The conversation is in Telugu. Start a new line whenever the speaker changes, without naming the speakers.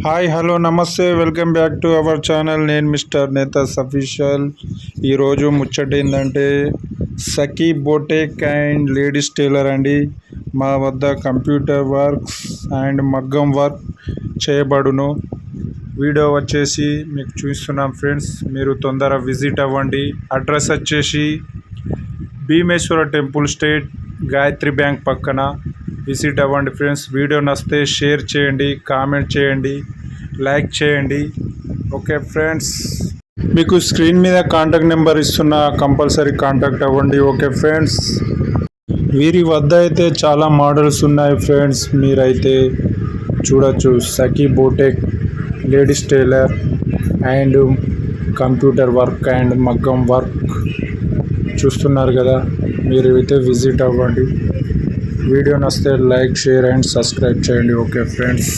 హాయ్ హలో నమస్తే welcome back to our channel నేను మిస్టర్ నేతాస్ అఫీషియల్ ఈరోజు ముచ్చట ఏంటంటే Sakhi boutique and ladies tailor అండి. మా వద్ద కంప్యూటర్ వర్క్స్ అండ్ మగ్గం వర్క్ చేయబడును. వీడియో వచ్చేసి మీకు చూస్తున్నాం ఫ్రెండ్స్ మీరు తొందర విజిట్ అవ్వండి. అడ్రస్ వచ్చేసి Bhimeshwara temple state Gayatri bank పక్కన. విజిట్ అవ్వండి ఫ్రెండ్స్. వీడియో నచ్చితే షేర్ చేయండి కామెంట్ చేయండి లైక్ చేయండి. Okay friends. మీకు స్క్రీన్ మీద కాంటాక్ట్ నెంబర్ ఇస్తున్నా కంపల్సరీ కాంటాక్ట్ అవ్వండి. Okay friends. వీరి వద్ద అయితే చాలా మోడల్స్ ఉన్నాయి ఫ్రెండ్స్. మీరైతే చూడొచ్చు. Sakhi boutique ladies tailor and computer work and మగ్గం వర్క్ చూస్తున్నారు కదా. మీరు అయితే విజిట్ అవ్వండి. వీడియో నచ్చితే లైక్ షేర్ అండ్ సబ్స్క్రైబ్ చేయండి ఓకే ఫ్రెండ్స్